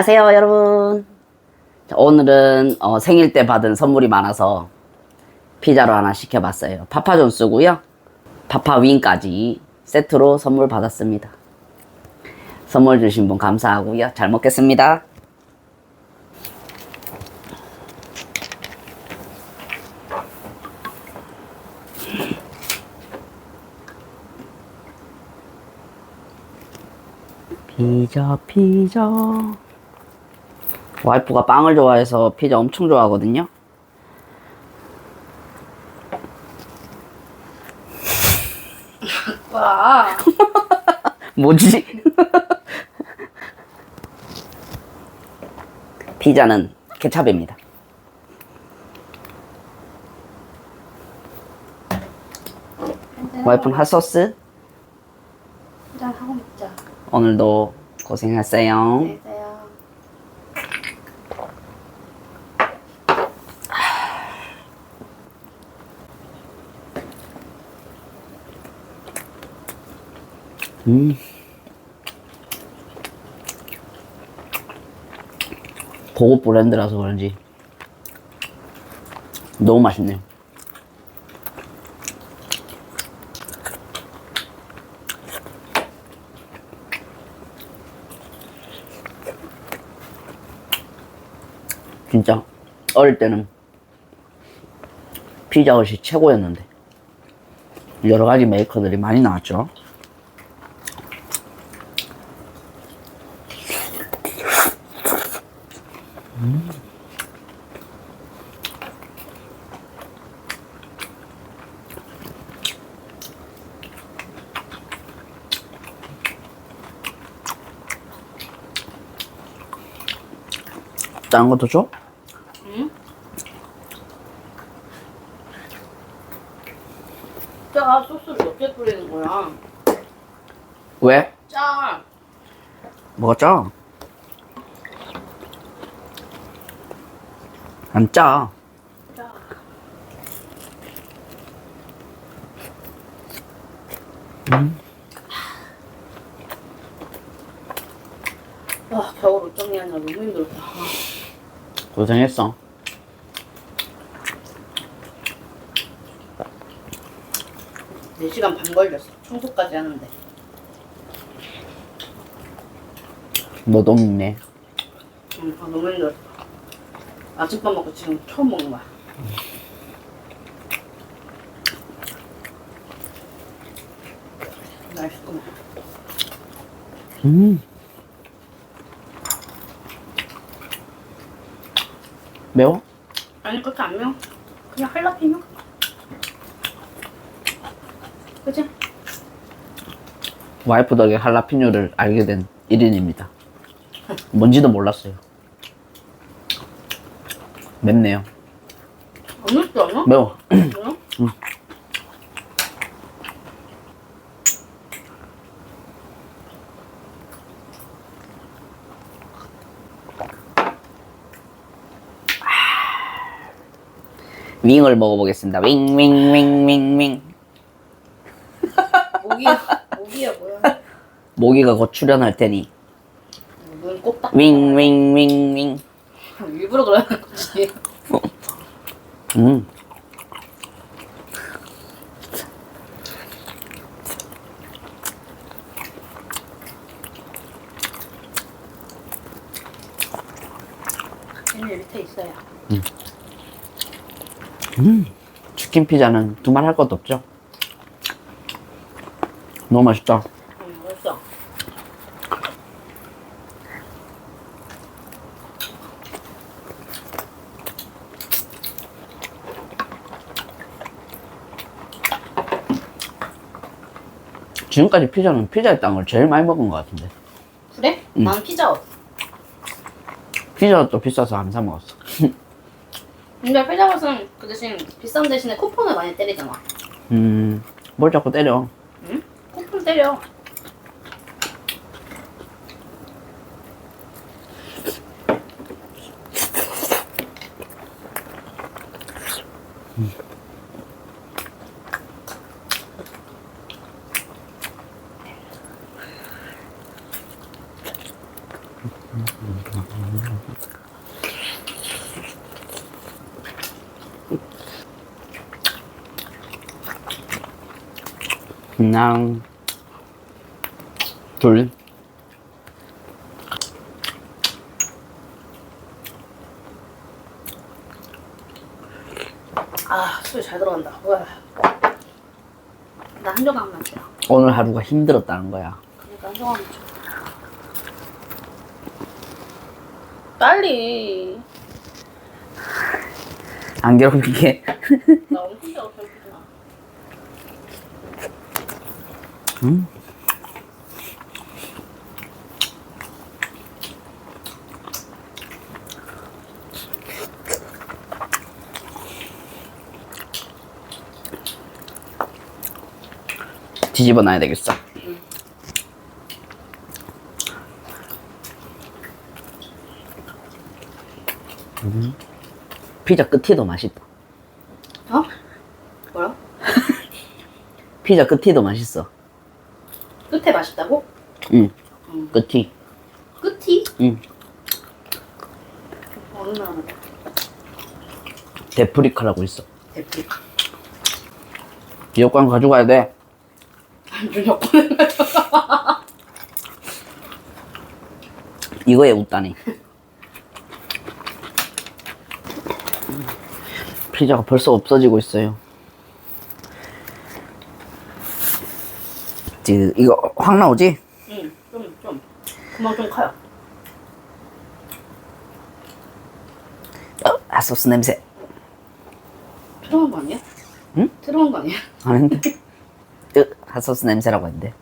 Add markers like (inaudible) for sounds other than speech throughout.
안녕하세요, 여러분. 자, 오늘은 어, 생일 때 받은 선물이 많아서 피자로 하나 시켜봤어요. 파파존스고요. 파파윈까지 세트로 선물 받았습니다. 선물 주신 분 감사하고요. 잘 먹겠습니다. 피자, 피자. 와이프가 빵을 좋아해서 피자 엄청 좋아하거든요. 와. (laughs) 뭐지? 피자는 케찹입니다. 와이프는 핫소스. 한잔 하고. 오늘도 고생했어요. 안녕 음. 고급 브랜드라서 그런지 너무 맛있네요. 진짜 어릴 때는 피자 헛이 최고였는데 여러 가지 메이커들이 많이 나왔죠. 다른 것도 줘? 짜가 소스를 어떻게 뿌리는 거야? 왜? 짜. 뭐가 짜? 안 짜. 짜. 와 겨울 옷 정리하느라 너무 힘들었다. 고생했어. 네 시간 반 걸렸어. 청소까지 하는데. 너도 먹네. 응, 아, 너무 힘들었어. 아침밥 먹고 지금 처음 먹는 거야. 맛있구만. 음. 매워? 아니 그렇게 안 매워. 그냥 할라피뇨. 그치? 와이프 덕에 할라피뇨를 알게 된 1인입니다. 뭔지도 몰랐어요. 맵네요. 안 맵지 않아? 매워. 뭐야? 윙을 먹어보겠습니다. 윙, 윙, 윙, 윙, 윙. 모기야. 모기야 뭐야? 모기가 곧 출연할 테니. 눈 꼽다. 윙, 윙, 윙, 윙. 일부러 그러는 거지. 음. 얘는 밑에 있어요. 치킨 피자는 두말 할 것도 없죠? 너무 맛있다. 응, 맛있어. 지금까지 피자는 피자의 땅을 제일 많이 먹은 것 같은데. 그래? 응. 난 피자 없어. 피자가 또 비싸서 안 사 먹었어. 근데 피자헛은 그 대신 비싼 대신에 쿠폰을 많이 때리잖아. 음, 뭘 자꾸 때려. 응? 쿠폰 때려. 그냥 둘 아, 술 잘 들어간다. 우와. 나 한 조각만 줘. 오늘 하루가 힘들었다는 거야. 그러니까 한 조각만 줘. 빨리. 안 괴롭히게. 나 엄청 잘 배고프구나. 음? 뒤집어 놔야 되겠어. 음. 피자 끝이 더 맛있다. 어? 뭐야? (laughs) 피자 끝이 더 맛있어. 끝에 맛있다고? 응. 음. 끝이. 끝이? 응. 어느 나라는 데프리카라고 있어. 대표. 비역관 가져가야 돼. 좀 엮어내. (laughs) 이거에 웃다니. (laughs) 피자가 벌써 없어지고 있어요. 지금 이거 확 나오지? 응, 좀, 좀. 그만 좀 커요. 어, 핫소스 냄새. 들어간 거 아니야? 응? 들어간 거 아니야? 아닌데? 으, 핫소스 냄새라고 했는데.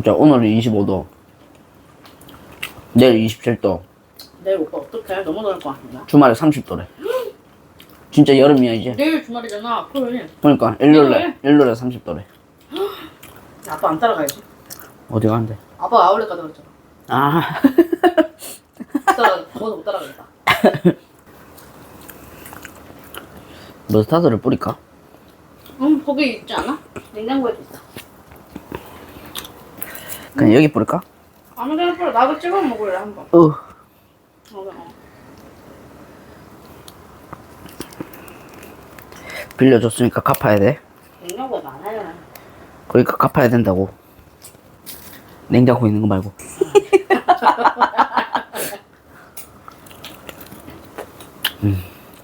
진짜 오늘은 25도, 내일 27도, 내일 오빠 어떡해? 너무 더울 것 같은데. 주말에 30도래. (gasps) 진짜 여름이야 이제. 내일 주말이잖아. 토요일. 그러니까 일요일에 일요일에 30도래. (gasps) 아빠 안 따라가야지. 어디 가는데? 아빠 아울렛 가자 그랬잖아. 아 (laughs) 따라, 더워서 못 따라가겠다. (laughs) 머스타드를 뿌릴까? 응, 거기 있지 않아? 냉장고에도 있어. 그냥 여기 뿌릴까? 아무 데나 뿌려. 나도 찍어 먹을래, 한 번. 어. 빌려줬으니까 갚아야 돼. 냉장고에 많아요. 그러니까 갚아야 된다고. 냉장고 있는 거 말고. (laughs)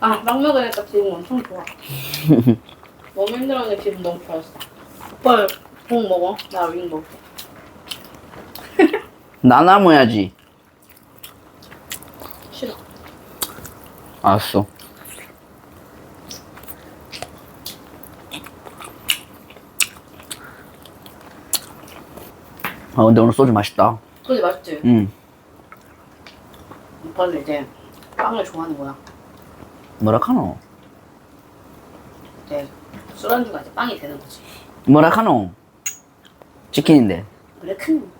아, 막 먹으니까 기분 엄청 좋아. (laughs) 너무 힘들었는데 기분 너무 좋았어. 오빠, 공 먹어. 나 윙 먹어. 나나무야지. 싫어. 알았어. 아 근데 오늘 소주 맛있다. 그지 맛있지? 응. 오빠는 이제 빵을 좋아하는 거야. 뭐라 카노? 이제 술안주가 이제 빵이 되는 거지. 뭐라 카노? 치킨인데. 그래, 큰.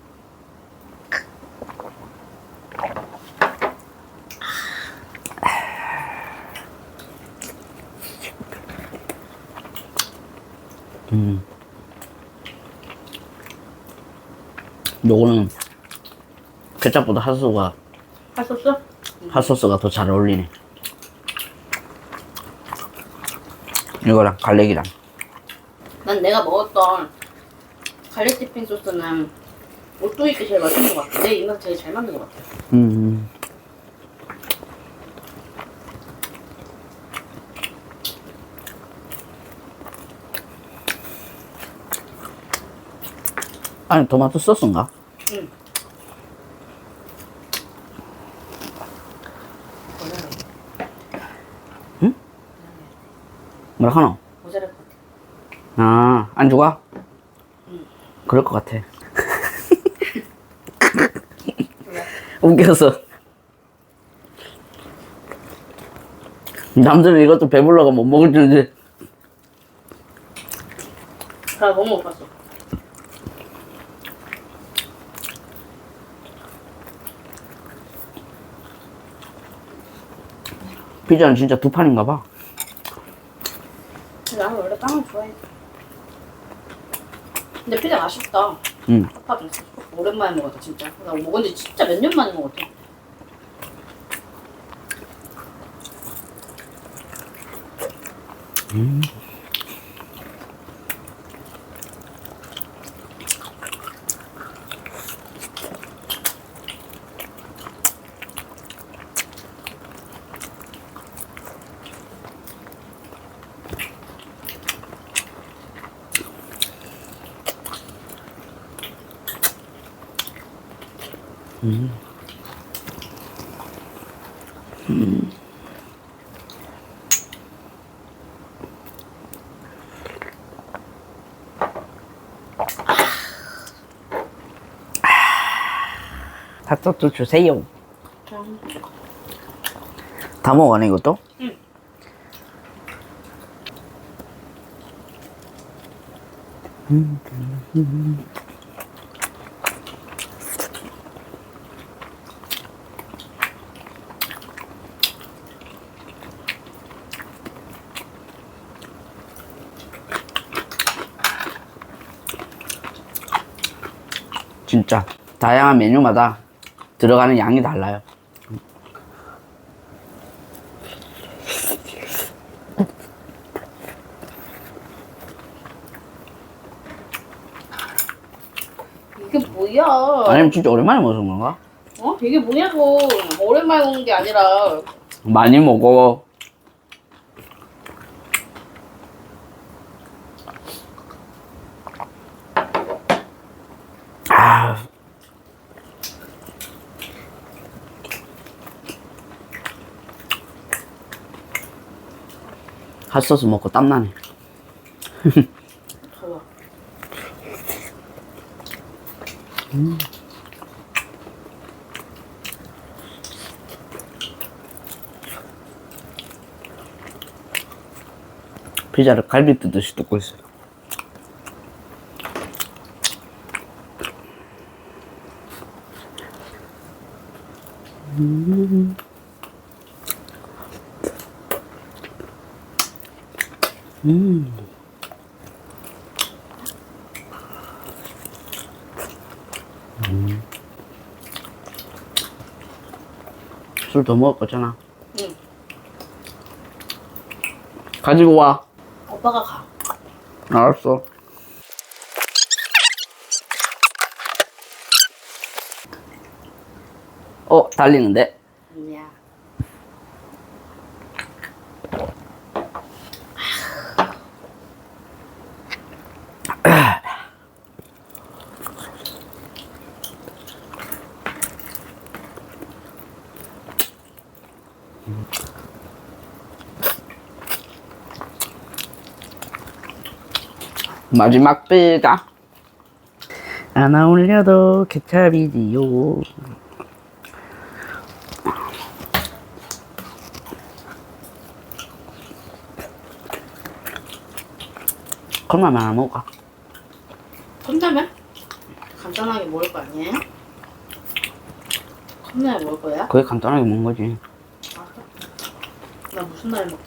요거는 케찹보다 핫소스가 핫소스? 핫소스가 더 잘 어울리네. 이거랑 갈래기랑. 난 내가 먹었던 갈릭 디핑 소스는 오뚜이게 제일 맛있는 것 같아. 내 입맛 제일 잘 맞는 것 같아. 음. 아니 토마토 소스인가? 뭐라 하노? 모자랄 것 같아. 아 안주가? 그럴 것 같아. (laughs) 웃겨서. 남들은 이것도 배불러가 못 먹을 텐데. 나 너무 못 봤어. 피자는 진짜 두 판인가 봐. 근데 나는 원래 빵을 좋아해. 근데 피자 맛있다. 응. 파파 좀 오랜만에 먹었다 진짜. 나 먹은 지 진짜 몇 년 만인 것 같아. 핫도그 주세요. 음. 다 먹어네 이것도? 응. 진짜 다양한 메뉴마다 들어가는 양이 달라요. 이게 뭐야? 아니면 진짜 오랜만에 먹은 건가? 어? 이게 뭐냐고. 오랜만에 먹는 게 아니라 많이 먹어. 핫소스 먹고 땀나네. 더워. (laughs) 피자를 갈비 뜯듯이 뜯고 있어요. 술더 먹을 거잖아. 응. 가지고 와. 오빠가 가. 알았어. 어, 달리는데? 아니야. 마지막 배가 하나 올려도 케찹이지요. 컵라면 하나 먹을까? 컵라면? 간단하게 먹을 거 아니에요? 컵라면 먹을 거야? 그게 간단하게 먹는 거지. 알았어. 나 무슨 날 먹?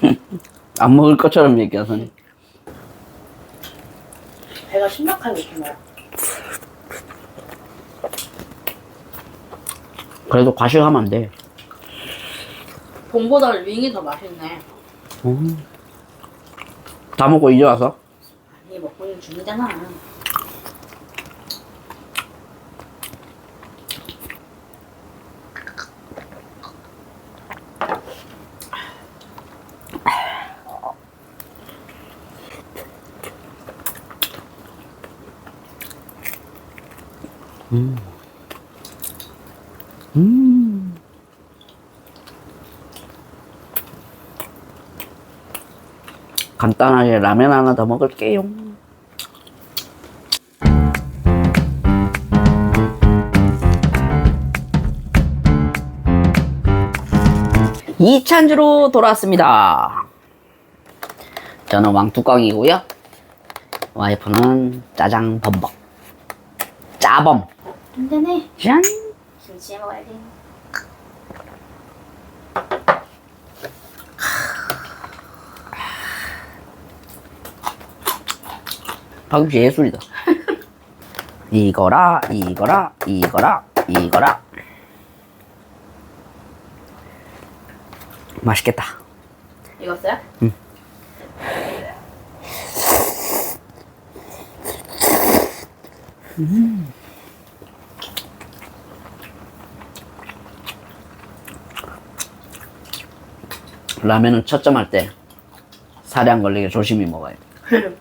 (laughs) 안 먹을 것처럼 얘기하더니. 배가 심각하게 고파요. 그래도 과식하면 안 돼. 봄보다 윙이 더 맛있네. 음. 다 먹고 이제 와서? 아니 먹고 있는 중이잖아. 간단하게 라면 하나 더 먹을게요. 이찬주로 돌아왔습니다. 저는 왕뚜껑이고요. 와이프는 짜장 범벅. 짜범. 짠. 김치에 먹어야 돼. 방금 예술이다. (laughs) 이거라, 이거라, 이거라, 이거라. 맛있겠다. 익었어요? 라면은 첫점할 때안 걸리게 조심히 먹어야 돼.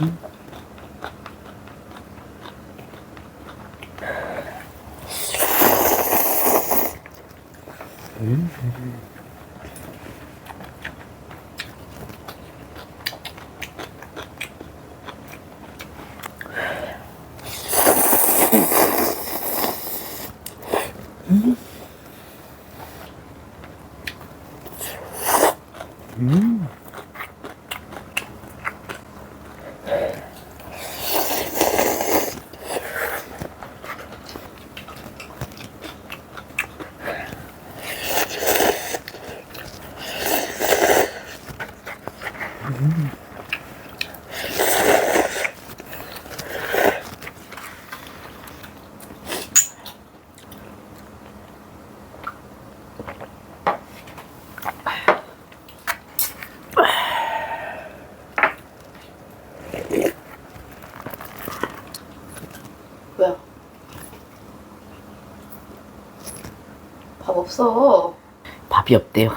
뭐 없어. 밥이 없대요.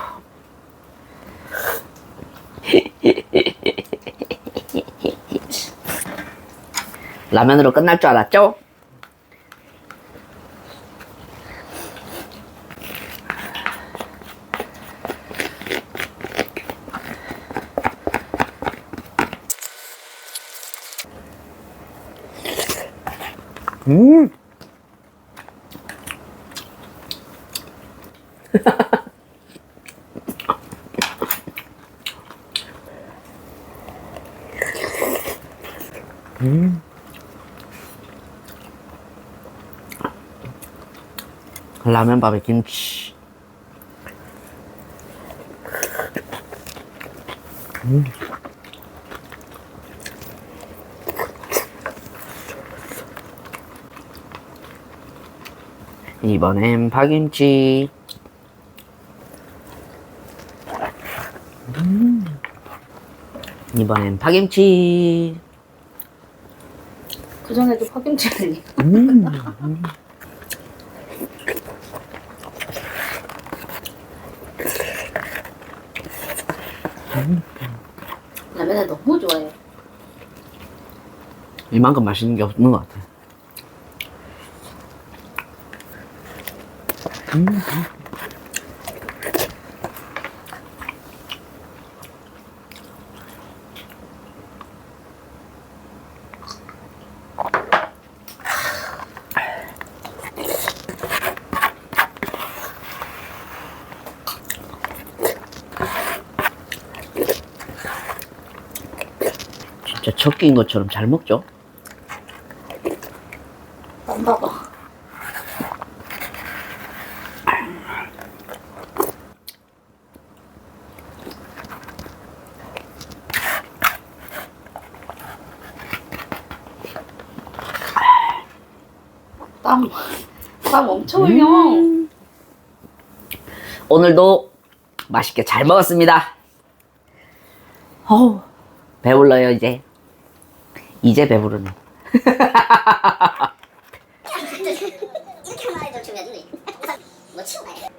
(laughs) 라면으로 끝날 줄 알았죠? 라면밥에 김치. 음. 이번엔 파김치. 음. 이번엔 파김치. 그 전에도 파김치 아니? 라면을 너무 좋아해. 이만큼 맛있는 게 없는 것 같아. 진 끼인 것처럼 잘 먹죠? 안 봐봐. 땀, 땀 엄청 흘려. 오늘도 맛있게 잘 먹었습니다. 어우, 배불러요, 이제. 이제 배부르네. (laughs) 이렇게 하나 해도 중요하지. 뭐 치우고 가야 돼.